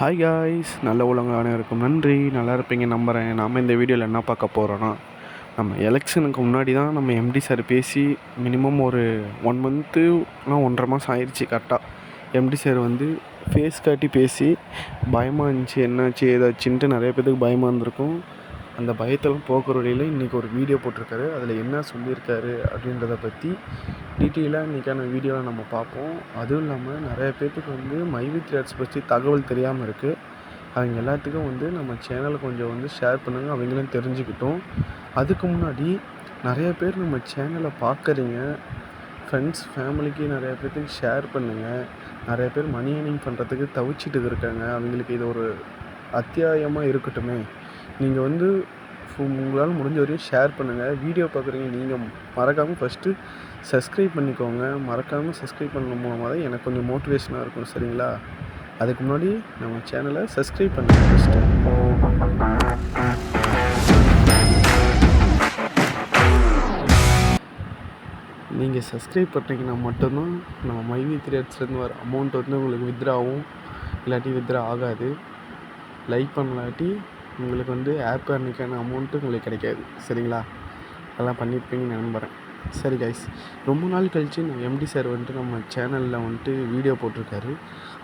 Hi guys நல்ல உலகம் இருக்கும். நன்றி. நல்லா இருப்பீங்க நம்புகிறேன் நாம் இந்த வீடியோவில் என்ன பார்க்க போகிறோன்னா நம்ம எலெக்ஷனுக்கு முன்னாடி தான் நம்ம எம்டி சார் பேசி மினிமம் ஒரு ஒன் மந்த்து ஆனால் ஒன்றரை மாதம் ஆயிடுச்சு கரெக்டாக எம்டி சார் வந்து ஃபேஸ் காட்டி பேசி பயமாக இருந்துச்சு என்னாச்சு ஏதாச்சுன்ட்டு நிறைய பேத்துக்கு பயமாக இருந்திருக்கும். அந்த பயத்தெல்லாம் போக்குற வழியில் இன்றைக்கி ஒரு வீடியோ போட்டிருக்காரு. அதில் என்ன சொல்லியிருக்காரு அப்படின்றத பற்றி டீட்டெயிலாக இன்றைக்கான வீடியோவில் நம்ம பார்ப்போம். அதுவும் இல்லாமல் நிறைய பேர்த்துக்கு வந்து மைவி த்ரெட்ஸ் பற்றி தகவல் தெரியாமல் இருக்குது அவங்க எல்லாத்துக்கும் வந்து நம்ம சேனலை கொஞ்சம் வந்து ஷேர் பண்ணுங்கள் அவங்களும் தெரிஞ்சுக்கிட்டோம். அதுக்கு முன்னாடி நிறைய பேர் நம்ம சேனலை பார்க்குறீங்க. ஃப்ரெண்ட்ஸ் ஃபேமிலிக்கு நிறைய பேர்த்துக்கு ஷேர் பண்ணுங்கள் நிறைய பேர் மணி ஏர்னிங் பண்ணுறதுக்கு தவிச்சிட்டு இருக்காங்க. அவங்களுக்கு இது ஒரு அத்தியாயமாக இருக்கட்டுமே. நீங்கள் வந்து உங்களால் முடிஞ்ச வரையும் ஷேர் பண்ணுங்கள் வீடியோ பார்க்குறீங்க நீங்கள் மறக்காமல் ஃபஸ்ட்டு சப்ஸ்கிரைப் பண்ணிக்கோங்க. மறக்காமல் சப்ஸ்கிரைப் பண்ண மூலமாக தான் எனக்கு கொஞ்சம் மோட்டிவேஷனாக இருக்கும் சரிங்களா? அதுக்கு முன்னாடி நம்ம சேனலை சப்ஸ்கிரைப் பண்ணுங்கள் ஃபஸ்ட்டு நீங்கள் சப்ஸ்கிரைப் பண்ணிங்கன்னா மட்டும்தான் நம்ம மைவி த்ரீட்ஸ்லேருந்து வர அமௌண்ட் வந்து உங்களுக்கு வித்ரா ஆகும். இல்லாட்டி வித்ரா ஆகாது. லைக் பண்ணலாட்டி உங்களுக்கு வந்து ஆப் அன்னைக்கான அமௌண்ட்டு உங்களுக்கு கிடைக்காது. சரிங்களா? அதெல்லாம் பண்ணியிருப்பீங்கன்னு நம்புகிறேன் சரி கைஸ் ரொம்ப நாள் கழித்து நம்ம எம்டி சார் வந்துட்டு நம்ம சேனலில் வந்துட்டு வீடியோ போட்டிருக்காரு.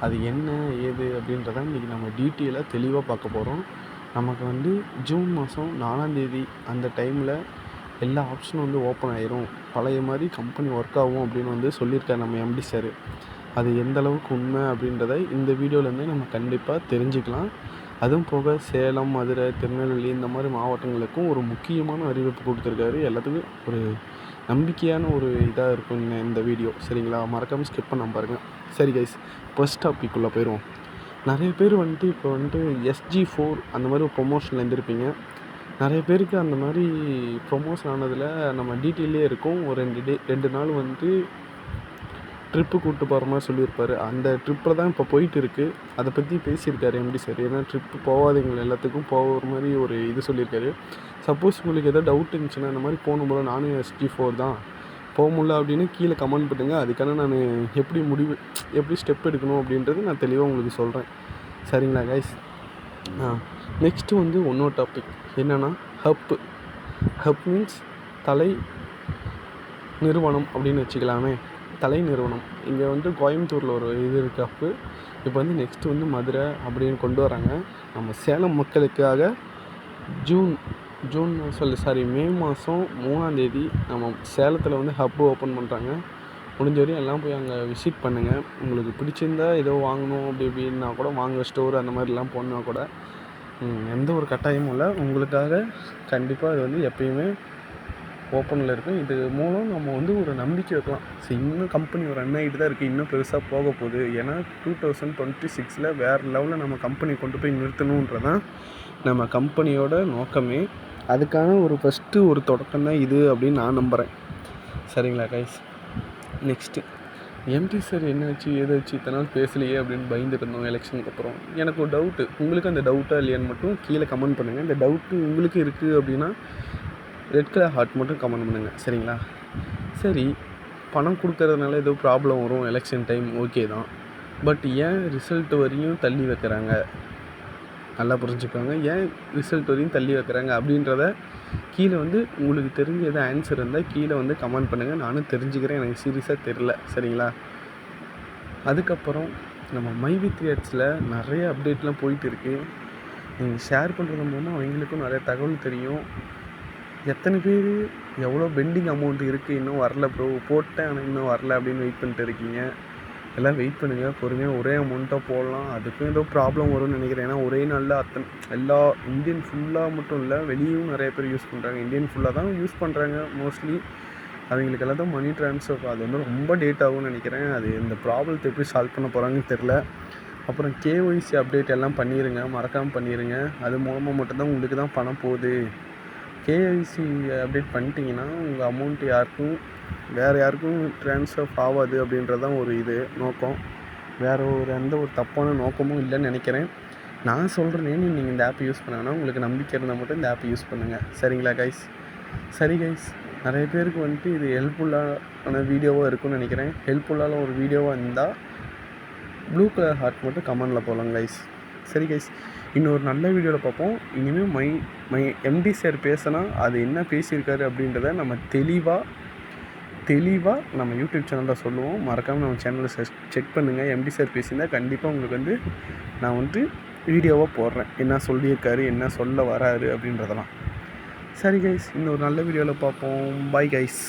அது என்ன ஏது அப்படின்றத இன்றைக்கி நம்ம டீட்டெயிலாக தெளிவாக பார்க்க போகிறோம் நமக்கு வந்து ஜூன் மாதம் நாலாந்தேதி அந்த டைமில் எல்லா ஆப்ஷனும் வந்து ஓப்பன் ஆயிரும். பழைய மாதிரி கம்பெனி ஒர்க் ஆகும் அப்படின்னு வந்து சொல்லியிருக்காரு நம்ம எம்டி சார் அது எந்த அளவுக்கு உண்மை அப்படின்றத இந்த வீடியோலேருந்து நம்ம கண்டிப்பாக தெரிஞ்சுக்கலாம். அதுவும் போக சேலம் மதுரை திருநெல்வேலி இந்த மாதிரி மாவட்டங்களுக்கும் ஒரு முக்கியமான அறிவிப்பு கொடுத்துருக்காரு. எல்லாத்துக்கும் ஒரு நம்பிக்கையான ஒரு இதாக இருக்கும் இந்த- இந்த வீடியோ. சரிங்களா? மறக்காமல் ஸ்கிப் பண்ண பாருங்கள் சரி கைஸ் ஃபஸ்ட் டாப்பிக்குள்ளே போயிடுவோம் நிறைய பேர் வந்துட்டு இப்போ வந்துட்டு எஸ்ஜி ஃபோர் அந்த மாதிரி ஒரு ப்ரொமோஷனில் இருந்திருப்பீங்க. நிறைய பேருக்கு அந்த மாதிரி ப்ரொமோஷன் ஆனதில் நம்ம டீட்டெயிலே இருக்கும். ஒரு ரெண்டு டே ரெண்டு நாள் வந்துட்டு ட்ரிப்பு கூப்பிட்டு போகிற மாதிரி சொல்லியிருப்பாரு. அந்த ட்ரிப்பில் தான் இப்போ போயிட்டு இருக்குது அதை பற்றி பேசியிருக்காரு எம்டி சார். ஏன்னா ட்ரிப்பு போகாதவங்க எல்லாத்துக்கும் போகிற மாதிரி ஒரு இது சொல்லியிருக்காரு. சப்போஸ் உங்களுக்கு எதாவது டவுட் இருந்துச்சுன்னா இந்த மாதிரி போகணும் போல. நானும் எஸ்டி ஃபோர் தான். போக முடியல அப்படின்னு கீழே கமெண்ட் பண்ணுங்க. அதுக்கான நான் எப்படி முடிவு எப்படி ஸ்டெப் எடுக்கணும் அப்படின்றது நான் தெளிவாக உங்களுக்கு சொல்கிறேன் சரிங்களா கைஸ் ஆ நெக்ஸ்ட்டு வந்து ஒன்றோ டாபிக் என்னென்னா ஹப்பு ஹப் மீன்ஸ் தலை நிறுவனம் அப்படின்னு வச்சுக்கலாமே. தலை நிறுவனம். இங்கே வந்து கோயம்புத்தூரில் ஒரு இது இருக்கு இப்போ வந்து நெக்ஸ்ட்டு வந்து மதுரை அப்படின்னு கொண்டு வராங்க. நம்ம சேலம் மக்களுக்காக ஜூன் ஜூன் சொல்லு சாரி மே மாதம் மூணாந்தேதி நம்ம சேலத்தில் வந்து ஹப்பு ஓப்பன் பண்ணுறாங்க முடிஞ்ச வரையும் எல்லாம் போய் அங்கே விசிட் பண்ணுங்கள் உங்களுக்கு பிடிச்சிருந்தா ஏதோ வாங்கணும் அப்படி இப்படின்னா கூட வாங்க ஸ்டோர் அந்த மாதிரிலாம் போனால் கூட எந்த ஒரு கட்டாயமும் இல்லை. உங்களுக்காக கண்டிப்பாக இது வந்து எப்பயுமே ஓப்பனில் இருக்கும். இது மூலம் நம்ம வந்து ஒரு நம்பிக்கை வைக்கலாம். சரி இன்னும் கம்பெனி ஒரு ரன் ஆகிட்டு தான் இருக்குது இன்னும் பெருசாக போக போகுது. ஏன்னா டூ தௌசண்ட் டுவெண்ட்டி சிக்ஸில் வேறு லெவலில் நம்ம கம்பெனி கொண்டு போய் நிறுத்தணுன்றதான் நம்ம கம்பெனியோட நோக்கமே. அதுக்கான ஒரு ஃபஸ்ட்டு ஒரு தொடக்கம் தான் இது அப்படின்னு நான் நம்புகிறேன் சரிங்களா கைஸ் நெக்ஸ்ட்டு எம்டி சார் என்னாச்சு ஏதாச்சு இத்தனை நாள் பேசலையே அப்படின்னு பயந்துருந்தோம் எலெக்ஷனுக்கு அப்புறம். எனக்கு ஒரு டவுட்டு உங்களுக்கு அந்த டவுட்டாக இல்லையான்னு மட்டும் கீழே கமெண்ட் பண்ணுங்கள் இந்த டவுட்டு உங்களுக்கு இருக்குது அப்படின்னா ரெட் கலர் ஹார்ட் மட்டும் கமெண்ட் பண்ணுங்கள் சரிங்களா? சரி பணம் கொடுக்கறதுனால ஏதோ ப்ராப்ளம் வரும் எலெக்ஷன் டைம் ஓகே தான். பட் ஏன் ரிசல்ட் வரையும் தள்ளி வைக்கிறாங்க? நல்லா புரிஞ்சுக்கோங்க. ஏன் ரிசல்ட் வரையும் தள்ளி வைக்கிறாங்க? அப்படின்றத கீழே வந்து உங்களுக்கு தெரிஞ்ச எதாவது ஆன்சர் இருந்தால் கீழே வந்து கமெண்ட் பண்ணுங்கள் நானும் தெரிஞ்சுக்கிறேன். எனக்கு சீரியஸாக தெரில சரிங்களா? அதுக்கப்புறம் நம்ம மைவி தியேட்ஸில் நிறைய அப்டேட்லாம் போயிட்டு இருக்குது நீங்கள் ஷேர் பண்ணுறது மூலமாக அவங்களுக்கும் நிறைய தகவல் தெரியும். எத்தனை பேர் எவ்வளோ பெண்டிங் அமௌண்ட் இருக்குது இன்னும் வரல ப்ரோ போட்டேன் ஆனால் இன்னும் வரல அப்படின்னு வெயிட் பண்ணிட்டு இருக்கீங்க. எல்லாம் வெயிட் பண்ணுங்கள் பொறுமையாக ஒரே அமௌண்ட்டாக போடலாம். அதுக்கும் ஏதோ ப்ராப்ளம் வரும்னு நினைக்கிறேன். ஏன்னா ஒரே நாளில் அத்தனை எல்லா இந்தியன் ஃபுல்லாக மட்டும் இல்லை வெளியும் நிறைய பேர் யூஸ் பண்ணுறாங்க இந்தியன் ஃபுல்லாக தான் யூஸ் பண்ணுறாங்க மோஸ்ட்லி அவங்களுக்கெல்லாம் தான் மணி ட்ரான்ஸ்ஃபர் அது வந்து ரொம்ப டேட் ஆகும்னு நினைக்கிறேன். அது இந்த ப்ராப்ளத்தை எப்படி சால்வ் பண்ண போகிறாங்கன்னு தெரில அப்புறம் கேஒய்சி அப்டேட் எல்லாம் பண்ணிடுங்க மறக்காமல் பண்ணிடுங்க அது மூலமாக மட்டும்தான் உங்களுக்கு தான் பணம் போகுது. கேஐசி அப்டேட் பண்ணிட்டீங்கன்னா உங்கள் அமௌண்ட் யாருக்கும் வேறு யாருக்கும் ட்ரான்ஸ்ஃபர் ஆகாது அப்படின்றது தான் ஒரு இது நோக்கம். வேறு ஒரு எந்த ஒரு தப்பான நோக்கமும் இல்லைன்னு நினைக்கிறேன். நான் சொல்கிறேன்னு நீங்கள் இந்த ஆப் யூஸ் பண்ணாங்கன்னா உங்களுக்கு நம்பிக்கை இருந்தால் மட்டும் இந்த ஆப் யூஸ் பண்ணுங்கள் சரிங்களா கைஸ் சரி கைஸ் நிறைய பேருக்கு வந்துட்டு இது ஹெல்ப்ஃபுல்லான வீடியோவாக இருக்கும்னு நினைக்கிறேன். ஹெல்ப்ஃபுல்லான ஒரு வீடியோவாக இருந்தால் ப்ளூ கலர் ஹார்ட் மட்டும் கமெண்டில் போகலாம் கைஸ் சரி கைஸ் இன்னொரு நல்ல வீடியோவில் பார்ப்போம். இனிமேல் மை மை எம்டி சார் பேசினா அது என்ன பேசியிருக்காரு அப்படின்றத நம்ம தெளிவாக தெளிவாக நம்ம யூடியூப் சேனலில் சொல்லுவோம். மறக்காமல் நம்ம சேனலை செக் பண்ணுங்கள் எம்டி சார் பேசியிருந்தால் கண்டிப்பாக உங்களுக்கு வந்து நான் வந்து வீடியோவாக போடுறேன். என்ன சொல்லியிருக்காரு என்ன சொல்ல வராரு அப்படின்றதெல்லாம். சரி கைஸ் இன்னொரு நல்ல வீடியோவில் பார்ப்போம். Bye guys